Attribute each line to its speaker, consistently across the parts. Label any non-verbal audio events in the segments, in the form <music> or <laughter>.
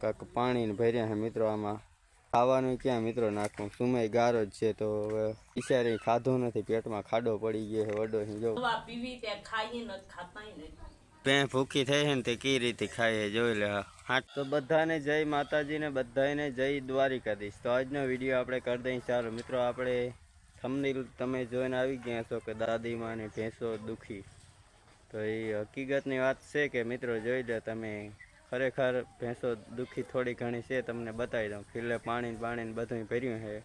Speaker 1: કાંક પાણીને ભર્યા છે મિત્રો આમાં. ખાવાનું ક્યાં મિત્રો નાખવું સુમય ગારો જ છે તો હવે ઈશારે ખાધો નથી પેટમાં ખાડો પડી ગયો છે વડો જો.
Speaker 2: ખાઈએ
Speaker 1: પે ભૂખી થઈ છે ને તે કઈ રીતે ખાય જોઈ લે. હા તો બધાને જય માતાજીને બધાને જય દ્વારિકાધીશ. તો આજનો વીડિયો આપણે કરી દઈએ ચાલો મિત્રો આપણે થમનીલ તમે જોઈને આવી ગયા છો કે દાદીમાં ને ભેંસો દુખી. તો એ હકીકતની વાત છે કે મિત્રો જોઈ લે તમે. ખરેખર ભેંસો દુઃખી થોડી ઘણી છે, તમને બતાવી દઉં. ખીલે પાણી પાણીને પાણી બધું ભર્યું છે.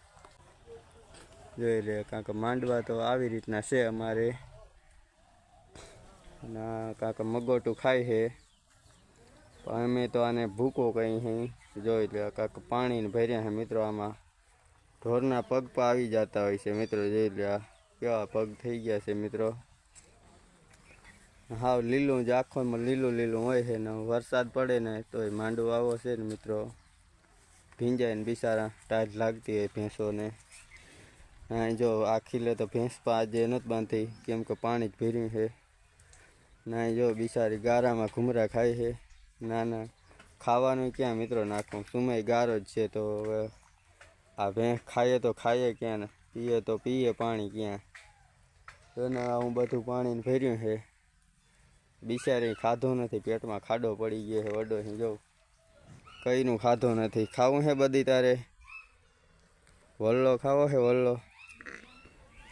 Speaker 1: જોઈ લે, કાંક માંડવા તો આવી રીતના છે અમારે. ના કાંક મગોટું ખાય છે. પણ અમે તો આને ભૂકો કહી છે જોઈ લે કાંક પાણીને ભર્યા છે મિત્રો આમાં. ઢોરના પગ પર આવી જતા હોય છે મિત્રો, જોઈ લે કેવા પગ થઈ ગયા છે મિત્રો. હાવ લીલું જ, આખોમાં લીલું લીલું હોય છે ને, વરસાદ પડે ને, તોય માંડવો આવો છે ને, મિત્રો. ભીંજાય ને બિચારા ટાઈટ લાગતી હોય ભેંસોને અહીં જો, આ ખીલે તો ભેંસ પાજે નથી બાંધતી કેમ કે પાણી જ ભર્યું છે. ના જો, બિચારી ગારામાં ઘૂમરા ખાય છે. ના ના, ખાવાનું ક્યાં, મિત્રો નાખું સુમય ગારો જ છે તો હવે, આ ભેંસ ખાઈએ તો ખાઈએ ક્યાં ને, પીએ તો પીએ પાણી ક્યાં. તો ના હું બધું પાણીને ભર્યું છે. બિચારી ખાધું નથી, પેટમાં ખાડો પડી ગયો છે, વડો છે, જો. કઈનું ખાધું નથી, ખાવું છે બધી તારે? વલ્લો ખાવો છે, વલ્લો.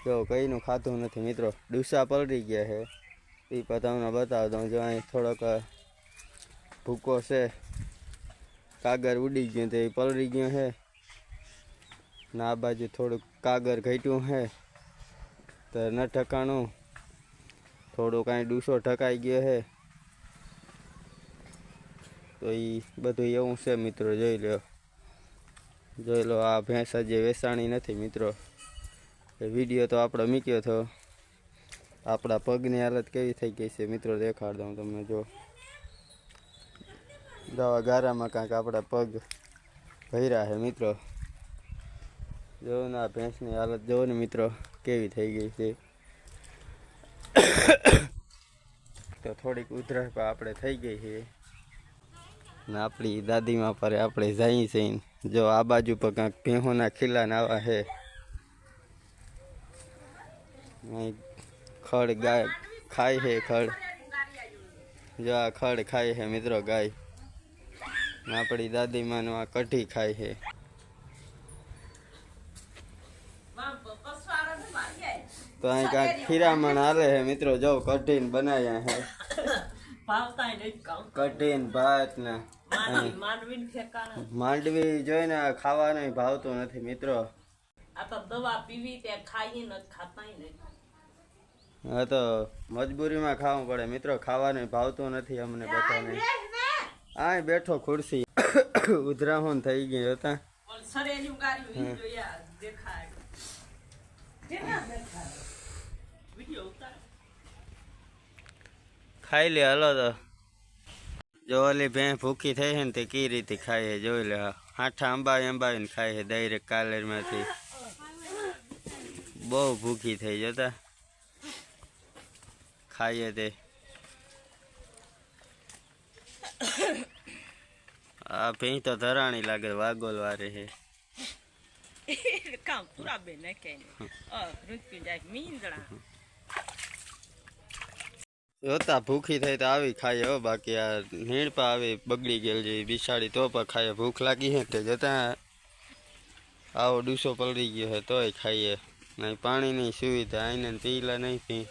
Speaker 1: જો, કઈનું ખાધું નથી, મિત્રો. ડુસા પલળી ગયા છે. એ તમને બતાવી દઉં, જો અહીં થોડોક ભૂકો છે. કાગર ઉડી ગયું તો એ પલળી ગયો છે. ને આ બાજુ થોડુંક કાગર ઘટ્યું છે. તો ન ઠકાણું થોડું કાંઈ ડૂસો ઠકાઈ ગયો છે. તો એ બધું એવું છે મિત્રો, જોઈ લો. જોઈ લો, આ ભેંસ હજી વેસાણી નથી મિત્રો. એ વીડિયો તો આપણો મૂક્યો હતો. આપણા પગની હાલત કેવી થઈ ગઈ છે મિત્રો, દેખાડ દઉં તમને, જો. દવા ગારામાં કાંઈક આપણા પગ ભર્યા છે મિત્રો. જો ને આ ભેંસની હાલત, જોવો ને મિત્રો, કેવી થઈ ગઈ છે. તો થોડીક ઉધરસ પણ આપણે થઈ ગઈ છે. ને આપણી દાદીમાં પર આપણે જઈએ છીએ જો આ બાજુ પર કાંઈક ભેહોના ખીલા ને આવા છે. ખડ ગાય ખાય છે, ખડ. જો આ ખડ ખાય છે, મિત્રો, ગાય. આપણી દાદીમાનું આ કઢી ખાય છે
Speaker 2: વામ પ- પસવાળો ને મારી જાય.
Speaker 1: તો અહીં કાંઈક ખીરામણ હાલે છે મિત્રો. જો કઢીને બનાવ્યા છે.
Speaker 2: ભાવતાય
Speaker 1: કઢીને ભાત ને
Speaker 2: માંડવી
Speaker 1: જોઈને ખાવાનું ભાવતું નથી મિત્રો.
Speaker 2: આ તો દવા પીવી ત્યાં ખાઈએ નથી ખાતાય નથી.
Speaker 1: હા તો મજબૂરીમાં ખાવું પડે મિત્રો. ખાવાનું ભાવતું નથી અમને બધાને. આ બેઠો ખુરશી. ઉધરાહુન થઈ ગઈ હતા
Speaker 2: દેખાય કેના દેખાય વિડિયો ઉતાર
Speaker 1: ખાઈ લે, હલો તો. જો ઓલી ભેં ભૂખી થઈ છે ને તે કઈ રીતે ખાય છે, જોઈ લે હાઠા અંબાવી અંબાવીને ખાય છે ડાયરેક્ટ કાલેરમાંથી. બહુ ભૂખી થઈ જતા. ખાઈએ તે. આ ભેં તો ધરાણી લાગે, વાગોલ વારે છે. <laughs>
Speaker 2: કામ પૂરા બે ને કે અ ઋતુ જાય, મીંદડા.
Speaker 1: જોતા ભૂખી થઈ તો આવી ખાઈએ હો, બાકી આ નીણપા આવી બગડી ગયેલ છે બિસાડી તો પણ ખાઈએ, ભૂખ લાગી હે તે જતા આવો ડૂસો પલળી ગયો હે, તોય ખાઈએ. નહીં, પાણીની સુવિધા આઈને પીલા નહીં પી